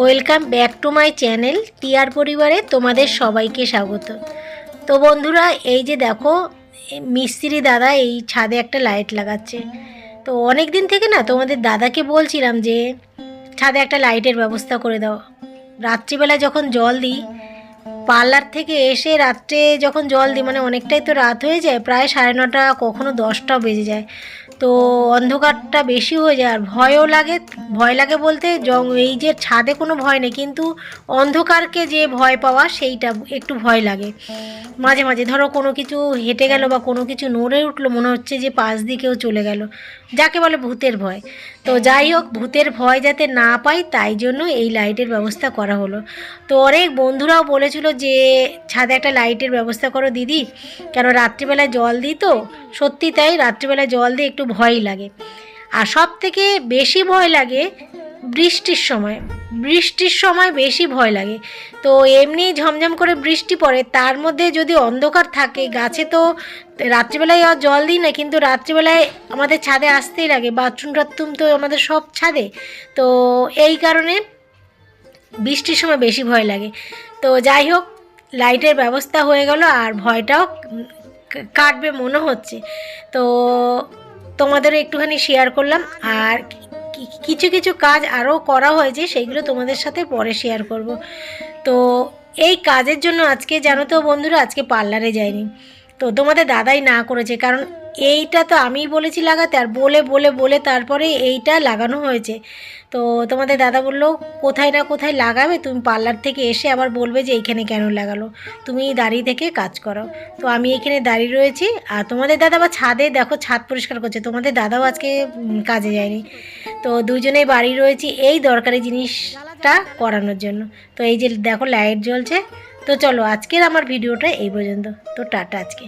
Welcome back to my channel টিয়ার পরিবারে তোমাদের সবাইকে স্বাগত। তো বন্ধুরা, এই যে দেখো মিস্ত্রি দাদা এই ছাদে একটা লাইট লাগাচ্ছে। তো অনেক দিন থেকে না তোমাদের দাদাকে বলছিলাম যে, ছাদে একটা লাইটের ব্যবস্থা করে দাও। রাত্রিবেলা যখন জল দিই, পার্লার থেকে এসে রাত্রে যখন জল দিই মানে অনেকটাই তো রাত হয়ে যায়, প্রায় সাড়ে নটা, কখনো দশটাও বেজে যায়। তো অন্ধকারটা বেশি হয়ে যায় আর ভয়ও লাগে, ভয় লাগে বলতে এই যে ছাদে কোনো ভয় নেই, কিন্তু অন্ধকারকে যে ভয় পাওয়া সেইটা একটু ভয় লাগে। মাঝে মাঝে ধরো কোনো কিছু হেঁটে গেল বা কোনো কিছু নড়ে উঠল, মনে হচ্ছে যে পাশ দিকেও চলে গেল। যাকে বলে ভূতের ভয়। তো যাই হোক, ভূতের ভয় যাতে না পাই, তাই জন্য এই লাইটের ব্যবস্থা করা হলো। তো অনেক বন্ধুরাও বলেছিল যে, ছাদে একটা লাইটের ব্যবস্থা করো দিদি। কেন রাত্রিবেলায় জল দিই তো? সত্যি তাই, রাত্রিবেলায় জল দিয়ে একটু ভয়ই লাগে। আর সব থেকে বেশি ভয় লাগে বৃষ্টির সময়। বৃষ্টির সময় বেশি ভয় লাগে। তো এমনি ঝমঝম করে বৃষ্টি পড়ে, তার মধ্যে যদি অন্ধকার থাকে, গাছে তো রাত্রিবেলায় আর জল দিই না, কিন্তু রাত্রিবেলায় আমাদের ছাদে আসতেই লাগে, বাথরুম টাথরুম তো আমাদের সব ছাদে। তো এই কারণে বৃষ্টির সময় বেশি ভয় লাগে। তো যাই হোক, লাইটের ব্যবস্থা হয়ে গেল আর ভয়টাও কাটবে মনে হচ্ছে। তো তোমাদেরও একটুখানি শেয়ার করলাম। আর কিছু কিছু কাজ আরও করা হয়েছে সেইগুলো তোমাদের সাথে পরে শেয়ার করব। তো এই কাজের জন্য আজকে, জানো তো বন্ধুরা, আজকে পার্লারে যাইনি। তো তোমাদের দাদাই না করেছে, কারণ এইটা তো আমিই বলেছি লাগাতে, আর বলে বলে বলে তারপরে এইটা লাগানো হয়েছে। তো তোমাদের দাদা বলল, কোথায় না কোথায় লাগাবে? তুমি পার্লার থেকে এসে আবার বলবে যে এইখানে কেন লাগালো। তুমি দাঁড়িয়ে থেকে কাজ করো। তো আমি এখানে দাঁড়িয়ে রয়েছি, আর তোমাদের দাদা বা ছাদে, দেখো ছাদ পরিষ্কার করছে, তোমাদের দাদাও আজকে কাজে যায়নি। তো দুজনেই বাড়ি রয়েছি এই দরকারি জিনিসটা করানোর জন্য। তো এই যে দেখো, লাইট জ্বলছে। তো চলো আজকের আমার ভিডিওটা এই পর্যন্ত। তো টাটা আজকে।